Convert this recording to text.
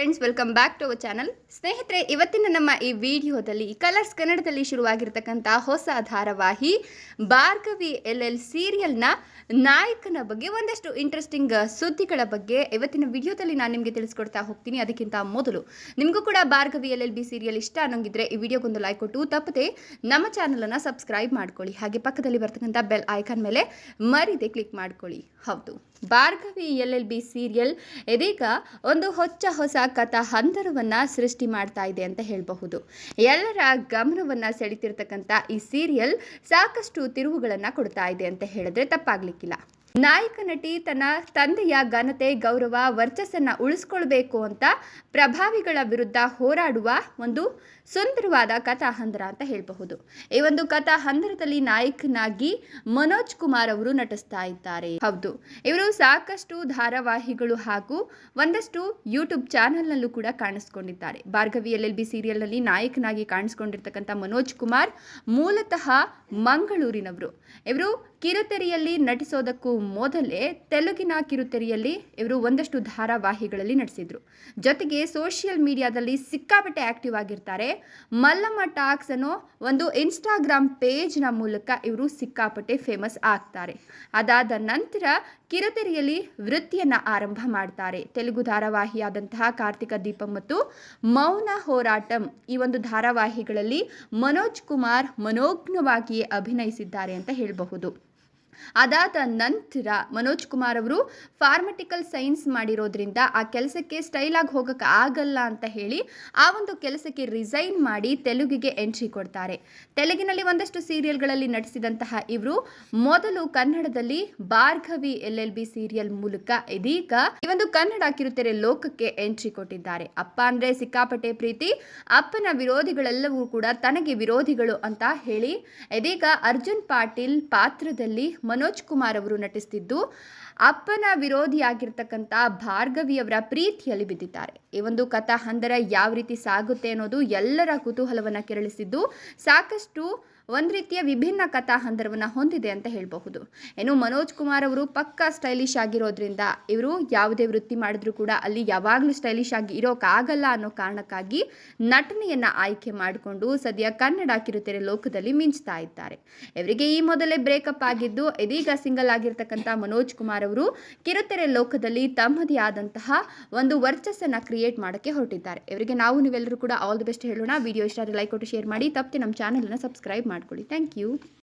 Friends welcome back to our channel ಸ್ನೇಹಿತರೆ, ಇವತ್ತಿನ ನಮ್ಮ ಈ ವಿಡಿಯೋದಲ್ಲಿ ಕಲರ್ಸ್ ಕನ್ನಡದಲ್ಲಿ ಶುರುವಾಗಿರ್ತಕ್ಕಂಥ ಹೊಸ ಧಾರಾವಾಹಿ ಭಾರ್ಗವಿ ಎಲ್ ಎಲ್ ಸೀರಿಯಲ್ನ ನಾಯಕನ ಬಗ್ಗೆ ಒಂದಷ್ಟು ಇಂಟ್ರೆಸ್ಟಿಂಗ್ ಸುದ್ದಿಗಳ ಬಗ್ಗೆ ಇವತ್ತಿನ ವಿಡಿಯೋದಲ್ಲಿ ನಾನು ನಿಮಗೆ ತಿಳಿಸ್ಕೊಡ್ತಾ ಹೋಗ್ತೀನಿ. ಅದಕ್ಕಿಂತ ಮೊದಲು, ನಿಮಗೂ ಕೂಡ Bhargavi L L B serial ಇಷ್ಟ ಅನ್ನೋಂಗಿದ್ರೆ ಈ ವಿಡಿಯೋಗೊಂದು ಲೈಕ್ ಕೊಟ್ಟು, ತಪ್ಪದೆ ನಮ್ಮ ಚಾನಲನ್ನು ಸಬ್ಸ್ಕ್ರೈಬ್ ಮಾಡ್ಕೊಳ್ಳಿ. ಹಾಗೆ ಪಕ್ಕದಲ್ಲಿ ಬರ್ತಕ್ಕಂಥ ಬೆಲ್ ಐಕಾನ್ ಮೇಲೆ ಮರಿದೆ ಕ್ಲಿಕ್ ಮಾಡ್ಕೊಳ್ಳಿ. ಹೌದು, Bhargavi L L B serial ಇದೀಗ ಒಂದು ಹೊಚ್ಚ ಹೊಸ ಕಥಾ ಹಂತರವನ್ನ ಸೃಷ್ಟಿ ಮಾಡ್ತಾ ಇದೆ ಅಂತ ಹೇಳಬಹುದು. ಎಲ್ಲರ ಗಮನವನ್ನ ಸೆಳಿತಿರ್ತಕ್ಕಂಥ ಈ ಸೀರಿಯಲ್ ಸಾಕಷ್ಟು ತಿರುವುಗಳನ್ನ ಕೊಡ್ತಾ ಇದೆ ಅಂತ ಹೇಳಿದ್ರೆ ತಪ್ಪಾಗ್ಲಿಕ್ಕಿಲ್ಲ. ನಾಯಕ ನಟಿ ತನ್ನ ತಂದೆಯ ಘನತೆ, ಗೌರವ, ವರ್ಚಸ್ಸನ್ನ ಉಳಿಸ್ಕೊಳ್ಬೇಕು ಅಂತ ಪ್ರಭಾವಿಗಳ ವಿರುದ್ಧ ಹೋರಾಡುವ ಒಂದು ಸುಂದರವಾದ ಕಥಾ ಹಂದರ ಅಂತ ಹೇಳಬಹುದು. ಈ ಒಂದು ಕಥಾ ಹಂದರದಲ್ಲಿ ನಾಯಕನಾಗಿ ಮನೋಜ್ ಕುಮಾರ್ ಅವರು ನಟಿಸ್ತಾ ಇದ್ದಾರೆ. ಹೌದು, ಇವರು ಸಾಕಷ್ಟು ಧಾರಾವಾಹಿಗಳು ಹಾಗೂ ಒಂದಷ್ಟು ಯೂಟ್ಯೂಬ್ ಚಾನೆಲ್ನಲ್ಲೂ ಕೂಡ ಕಾಣಿಸ್ಕೊಂಡಿದ್ದಾರೆ. ಭಾರ್ಗವಿ ಎಲ್ ಎಲ್ ಬಿ ಸೀರಿಯಲ್ನಲ್ಲಿ ನಾಯಕನಾಗಿ ಕಾಣಿಸ್ಕೊಂಡಿರ್ತಕ್ಕಂಥ ಮನೋಜ್ ಕುಮಾರ್ ಮೂಲತಃ ಮಂಗಳೂರಿನವರು. ಇವರು ಕಿರುತೆರೆಯಲ್ಲಿ ನಟಿಸೋದಕ್ಕೂ ಮೊದಲೇ ತೆಲುಗಿನ ಕಿರುತೆರೆಯಲ್ಲಿ ಇವರು ಒಂದಷ್ಟು ಧಾರಾವಾಹಿಗಳಲ್ಲಿ ನಡೆಸಿದ್ರು ಜೊತೆಗೆ ಸೋಷಿಯಲ್ ಮೀಡಿಯಾದಲ್ಲಿ ಸಿಕ್ಕಾಪಟ್ಟೆ ಆಕ್ಟಿವ್ ಆಗಿರ್ತಾರೆ. ಮಲ್ಲಮ್ಮ ಟಾಕ್ಸ್ ಅನ್ನೋ ಒಂದು ಇನ್ಸ್ಟಾಗ್ರಾಮ್ ಪೇಜ್ನ ಮೂಲಕ ಇವರು ಸಿಕ್ಕಾಪಟ್ಟೆ ಫೇಮಸ್ ಆಗ್ತಾರೆ. ಅದಾದ ನಂತರ ಕಿರುತೆರೆಯಲ್ಲಿ ವೃತ್ತಿಯನ್ನು ಆರಂಭ ಮಾಡ್ತಾರೆ. ತೆಲುಗು ಧಾರಾವಾಹಿಯಾದಂತಹ ಕಾರ್ತಿಕ ದೀಪಂ ಮತ್ತು ಮೌನ ಹೋರಾಟಂ ಈ ಒಂದು ಧಾರಾವಾಹಿಗಳಲ್ಲಿ ಮನೋಜ್ ಕುಮಾರ್ ಮನೋಜ್ಞವಾಗಿಯೇ ಅಭಿನಯಿಸಿದ್ದಾರೆ ಅಂತ ಹೇಳಬಹುದು. ಅದಾದ ನಂತರ ಮನೋಜ್ ಕುಮಾರ್ ಅವರು ಫಾರ್ಮಟಿಕಲ್ ಸೈನ್ಸ್ ಮಾಡಿರೋದ್ರಿಂದ ಆ ಕೆಲಸಕ್ಕೆ ಸ್ಟೈಲ್ ಆಗಿ ಹೋಗಕ್ಕೆ ಆಗಲ್ಲ ಅಂತ ಹೇಳಿ ಆ ಒಂದು ಕೆಲಸಕ್ಕೆ ರಿಸೈನ್ ಮಾಡಿ ತೆಲುಗಿಗೆ ಎಂಟ್ರಿ ಕೊಡ್ತಾರೆ. ತೆಲುಗಿನಲ್ಲಿ ಒಂದಷ್ಟು ಸೀರಿಯಲ್ಗಳಲ್ಲಿ ನಟಿಸಿದಂತಹ ಇವರು ಮೊದಲು ಕನ್ನಡದಲ್ಲಿ Bhargavi L L B serial ಮೂಲಕ ಇದೀಗ ಈ ಒಂದು ಕನ್ನಡ ಕಿರುತೆರೆ ಲೋಕಕ್ಕೆ ಎಂಟ್ರಿ ಕೊಟ್ಟಿದ್ದಾರೆ. ಅಪ್ಪ ಅಂದ್ರೆ ಸಿಕ್ಕಾಪಟ್ಟೆ ಪ್ರೀತಿ, ಅಪ್ಪನ ವಿರೋಧಿಗಳೆಲ್ಲವೂ ಕೂಡ ತನಗೆ ವಿರೋಧಿಗಳು ಅಂತ ಹೇಳಿ ಇದೀಗ ಅರ್ಜುನ್ ಪಾಟೀಲ್ ಪಾತ್ರದಲ್ಲಿ ಮನೋಜ್ ಕುಮಾರ್ ಅವರು ನಟಿಸ್ತಿದ್ದು, ಅಪ್ಪನ ವಿರೋಧಿಯಾಗಿರ್ತಕ್ಕಂಥ ಭಾರ್ಗವಿಯವರ ಪ್ರೀತಿಯಲ್ಲಿ ಬಿದ್ದಿದ್ದಾರೆ. ಈ ಒಂದು ಕಥಾ ಹಂದರ ಯಾವ ರೀತಿ ಸಾಗುತ್ತೆ ಅನ್ನೋದು ಎಲ್ಲರ ಕುತೂಹಲವನ್ನು ಕೆರಳಿಸಿದ್ದು, ಸಾಕಷ್ಟು ಒಂದು ರೀತಿಯ ವಿಭಿನ್ನ ಕಥಾ ಹಂದರವನ್ನು ಹೊಂದಿದೆ ಅಂತ ಹೇಳಬಹುದು. ಏನು ಮನೋಜ್ ಕುಮಾರ್ ಅವರು ಪಕ್ಕಾ ಸ್ಟೈಲಿಶ್ ಆಗಿರೋದ್ರಿಂದ ಇವರು ಯಾವುದೇ ವೃತ್ತಿ ಮಾಡಿದ್ರು ಕೂಡ ಅಲ್ಲಿ ಯಾವಾಗಲೂ ಸ್ಟೈಲಿಶ್ ಆಗಿ ಇರೋಕ್ಕಾಗಲ್ಲ ಅನ್ನೋ ಕಾರಣಕ್ಕಾಗಿ ನಟನೆಯನ್ನು ಆಯ್ಕೆ ಮಾಡಿಕೊಂಡು ಸದ್ಯ ಕನ್ನಡ ಕಿರುತೆರೆ ಲೋಕದಲ್ಲಿ ಮಿಂಚ್ತಾ ಇದ್ದಾರೆ. ಇವರಿಗೆ ಈ ಮೊದಲೇ ಬ್ರೇಕಪ್ ಆಗಿದ್ದು ಇದೀಗ ಸಿಂಗಲ್ ಆಗಿರ್ತಕ್ಕಂಥ ಮನೋಜ್ ಕುಮಾರ್ ಅವರು ಕಿರುತೆರೆ ಲೋಕದಲ್ಲಿ ತಮ್ಮದೇ ಆದಂತಹ ಒಂದು ವರ್ಚಸ್ಸನ್ನು ಕ್ರಿಯೇಟ್ ಮಾಡೋಕ್ಕೆ ಹೊರಟಿದ್ದಾರೆ. ಇವರಿಗೆ ನಾವು ನೀವೆಲ್ಲರೂ ಕೂಡ ಆಲ್ ದಿ ಬೆಸ್ಟ್ ಹೇಳೋಣ. ವಿಡಿಯೋ ಇಷ್ಟ ಲೈಕ್ ಕೊಟ್ಟು ಶೇರ್ ಮಾಡಿ. ತಪ್ಪದೆ ನಮ್ಮ ಚಾನಲನ್ನು ಸಬ್ಸ್ಕ್ರೈಬ್ ಮಾಡ್ಕೊಳ್ಳಿ. Thank you